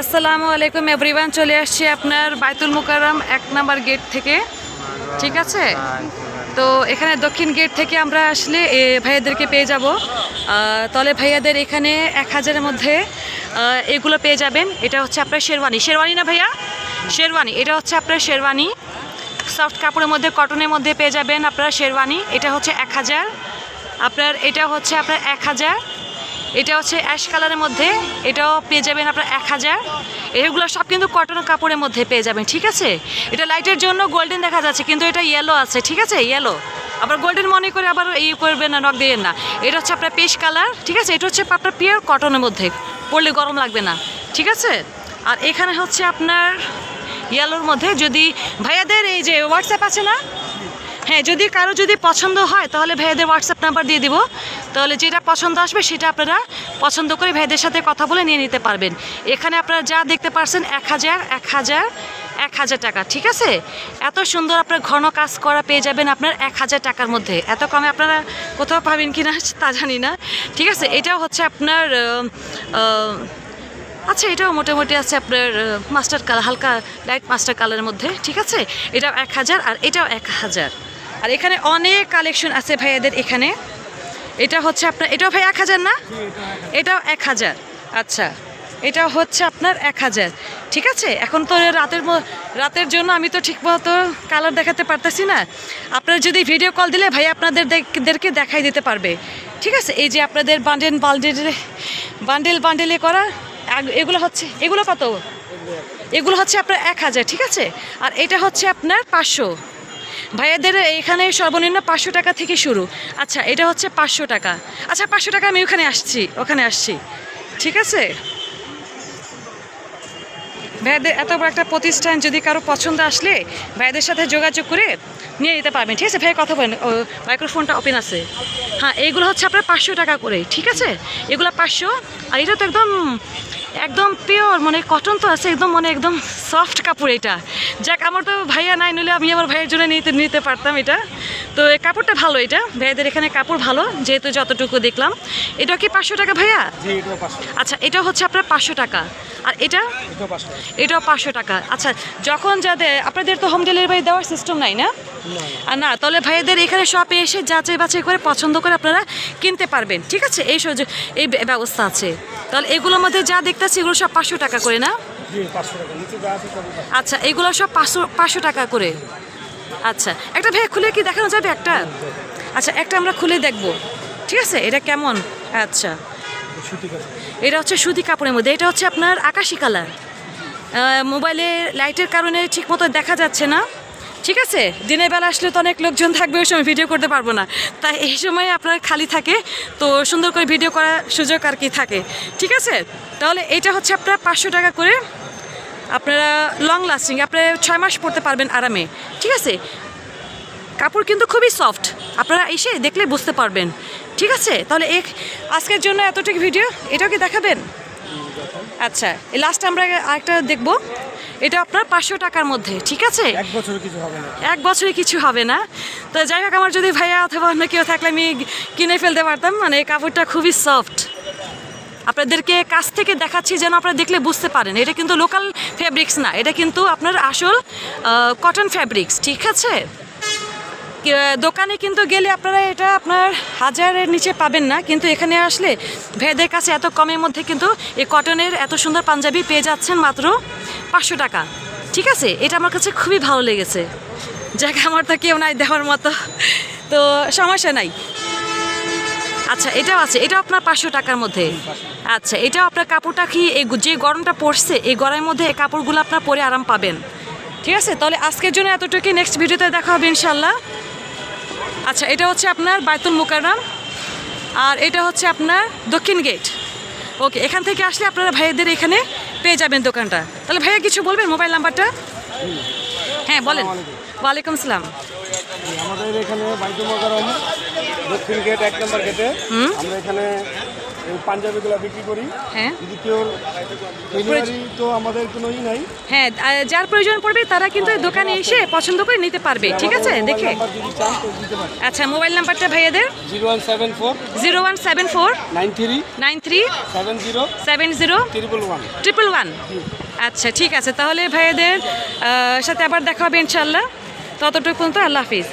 আসসালামু আলাইকুম এভরিওয়ান চলে আসছি আপনার বাইতুল মুকাররম এক নাম্বার গেট থেকে। ঠিক আছে? তো এখানে দক্ষিণ গেট থেকে আমরা আসলে এ, ভাইয়াদেরকে পেয়ে যাব। তলে ভাইয়াদের এখানে এক হাজারের মধ্যে এগুলো পেয়ে যাবেন। এটা হচ্ছে আপনার শেরওয়ানি। শেরওয়ানি না ভাইয়া? শেরওয়ানি। এটা হচ্ছে আপনার শেরওয়ানি। সফট কাপড়ের মধ্যে কটনের মধ্যে পেয়ে যাবেন আপনার শেরওয়ানি। এটা হচ্ছে এক হাজার। আপনার এটা হচ্ছে আপনার এক হাজার। এটা হচ্ছে অ্যাশ কালারের মধ্যে, এটাও পেয়ে যাবেন আপনার এক হাজার। এগুলো সব কিন্তু কটন কাপড়ের মধ্যে পেয়ে যাবেন, ঠিক আছে? এটা লাইটের জন্য গোল্ডেন দেখা যাচ্ছে, কিন্তু এটা ইয়েলো আছে, ঠিক আছে? ইয়েলো আবার গোল্ডেন মনে করে আবার ই করবেন না নখ দিয়ে না। এটা হচ্ছে আপনার পেশ কালার ঠিক আছে? এটা হচ্ছে আপনার পিওর কটনের মধ্যে, পড়লে গরম লাগবে না, ঠিক আছে? আর এখানে হচ্ছে আপনার ইয়েলোর মধ্যে যদি ভাইয়াদের এই যে হোয়াটসঅ্যাপ আছে না? হ্যাঁ যদি কারও যদি পছন্দ হয়, তাহলে ভাইয়াদের হোয়াটসঅ্যাপ নাম্বার দিয়ে দিব। তাহলে যেটা পছন্দ আসবে সেটা আপনারা পছন্দ করে ভাইয়াদের সাথে কথা বলে নিয়ে নিতে পারবেন। এখানে আপনারা যা দেখতে পারছেন এক হাজার এক হাজার এক হাজার টাকা, ঠিক আছে? এত সুন্দর আপনার ঘন কাজ করা পেয়ে যাবেন আপনার এক হাজার টাকার মধ্যে। এত কমে আপনারা কোথাও পাবেন কি না তা জানি না। ঠিক আছে? এটাও হচ্ছে আপনার আচ্ছা এটাও মোটামুটি আছে আপনার মাস্টার কালার, হালকা লাইট মাস্টার কালারের মধ্যে, ঠিক আছে? এটাও এক হাজার আর এটাও এক হাজার। আর এখানে অনেক কালেকশন আছে ভাইয়াদের এখানে। এটা হচ্ছে আপনার, এটাও ভাই এক হাজার না? এটাও এক হাজার। আচ্ছা এটা হচ্ছে আপনার এক হাজার। ঠিক আছে, এখন তো রাতের রাতের জন্য আমি তো ঠিক মতো কালার দেখাতে পারতেছি না। আপনারা যদি ভিডিও কল দিলে ভাই আপনাদের দেখ- দেখাই দিতে পারবে। ঠিক আছে, এই যে আপনাদের বান্ডেল বান্ডেল বান্ডেল বান্ডেলে করা এগুলো হচ্ছে, এগুলো কত? এগুলো হচ্ছে আপনার এক হাজার, ঠিক আছে? আর এটা হচ্ছে আপনার পাঁচশো। ভাইয়াদের এখানে সর্বনিম্ন পাঁচশো টাকা থেকে শুরু। আচ্ছা এটা হচ্ছে পাঁচশো টাকা। আচ্ছা পাঁচশো টাকা আমি ওখানে আসছি ওখানে আসছি। ঠিক আছে? ভাইয়াদের এত বড় একটা প্রতিষ্ঠান যদি কারও পছন্দ আসলে ভাইয়াদের সাথে যোগাযোগ করে নিয়ে নিতে পারবেন। ঠিক আছে ভাই কথা বলেন। মাইক্রোফোনটা ওপেন আছে। হ্যাঁ এইগুলো হচ্ছে আপনার পাঁচশো টাকা করে, ঠিক আছে? এগুলো পাঁচশো, আর এটা তো একদম একদম পিওর মানে কটন তো আছে, একদম মানে একদম সফট কাপড় এটা। যাক আমার তো ভাইয়া নাই নিলে আমি আমার ভাইয়ের জন্য নিতে নিতে পারতাম এটা। তো এই কাপড়টা ভালো এটা ভাইয়াদের এখানে কাপড় ভালো যেহেতু যতটুকু দেখলাম। এটা কি পাঁচশো টাকা ভাইয়া? আচ্ছা এটা হচ্ছে আপনার পাঁচশো টাকা। আর এটা? এটাও পাঁচশো টাকা। আচ্ছা যখন যাদের আপনাদের তো হোম ডেলিভারি দেওয়ার সিস্টেম নাই না? আর না তাহলে ভাইয়াদের এখানে শপে এসে যাচাই বাছাই করে পছন্দ করে আপনারা কিনতে পারবেন ঠিক আছে? এই এই ব্যবস্থা আছে। তাহলে এগুলোর মধ্যে যা দেখতেছি এগুলো সব পাঁচশো টাকা করে না? আচ্ছা এগুলো সব পাঁচশো পাঁচশো টাকা করে? আচ্ছা একটা ভাই খুলে কি দেখানো যাবে একটা? আচ্ছা একটা আমরা খুলে দেখব। ঠিক আছে? এটা কেমন? আচ্ছা। এটা হচ্ছে সুতি কাপড়ের মধ্যে। এটা হচ্ছে আপনার আকাশি কালার। মোবাইলে লাইটের কারণে ঠিক মতো দেখা যাচ্ছে না। ঠিক আছে? দিনের বেলা আসলে তো অনেক লোকজন থাকবে, ওই সময় ভিডিও করতে পারব না। তাই এই সময় আপনার খালি থাকে, তো সুন্দর করে ভিডিও করার সুযোগ আর কি থাকে। ঠিক আছে? তাহলে এটা হচ্ছে আপনার পাঁচশো টাকা করে। আপনারা লং লাস্টিং আপনারা ছয় মাস পরতে পারবেন আরামে। ঠিক আছে? কাপড় কিন্তু খুবই সফট আপনারা এসে দেখলে বুঝতে পারবেন। ঠিক আছে? তাহলে এক আজকের জন্য এতটুকু ভিডিও এটাও কি দেখাবেন? আচ্ছা লাস্ট আমরা আরেকটা দেখব। এটা আপনার পাঁচশো টাকার মধ্যে ঠিক আছে? এক বছর কিছু হবে না। এক বছরে কিছু হবে না। তো যাই হোক আমার যদি ভাইয়া অথবা অন্য কেউ থাকলে আমি কিনে ফেলতে পারতাম। মানে এই কাপড়টা খুবই সফট আপনাদেরকে কাছ থেকে দেখাচ্ছি যেন আপনারা দেখলে বুঝতে পারেন। এটা কিন্তু লোকাল ফ্যাব্রিক্স না এটা কিন্তু আপনার আসল কটন ফ্যাব্রিক্স ঠিক আছে? দোকানে কিন্তু গেলে আপনারা এটা আপনার হাজারের নিচে পাবেন না। কিন্তু এখানে আসলে ভেদের কাছে এত কমের মধ্যে কিন্তু এই কটনের এত সুন্দর পাঞ্জাবি পেয়ে যাচ্ছেন মাত্র। পাঁচশো টাকা। ঠিক আছে? এটা আমার কাছে খুবই ভালো লেগেছে। যাকে, আমার তো কেউ নাই দেওয়ার মতো। তো সমস্যা নাই। আচ্ছা এটাও আছে। এটাও আপনার পাঁচশো টাকার মধ্যে। আচ্ছা এটাও আপনার কাপড়টা কি এই যে গরমটা পড়ছে, এই গরমের মধ্যে এই কাপড়গুলো আপনার পরে আরাম পাবেন। ঠিক আছে? তাহলে আজকের জন্য এতটুকুই। নেক্সট ভিডিওতে দেখা হবে ইনশাল্লাহ আচ্ছা এটা হচ্ছে আপনার বায়তুল মুকাররম। আর এটা হচ্ছে আপনার দক্ষিণ গেট ওকে এখান থেকে আসলে আপনারা ভাইয়াদের এখানে পেয়ে যাবেন দোকানটা। তাহলে ভাইয়া কিছু বলবেন মোবাইল নাম্বারটা? হ্যাঁ বলেন। ওয়ালাইকুম আসসালাম। আমাদের এখানে বাইতুল মোকারম দক্ষিণ গেট এক নম্বর গেটে। আমরা এখানে পাঞ্জাবিগুলো বিক্রি করি। হ্যাঁ। যদি কেউ ডেলিভারি তো আমাদের কোনো ই নাই। হ্যাঁ যার প্রয়োজন পড়বে তারা কিন্তু দোকানে এসে পছন্দ করে নিতে পারবে ঠিক আছে? দেখে। তো আচ্ছা মোবাইল নাম্বারটা ভাইয়াদের? Zero one seven four zero one seven four nine three nine three seven zero seven zero triple one triple one আচ্ছা ঠিক আছে। তাহলে ভাইয়াদের সাথে আবার দেখা হবে ইনশাল্লাহ ততটুকু পর্যন্ত আল্লাহ হাফিজ।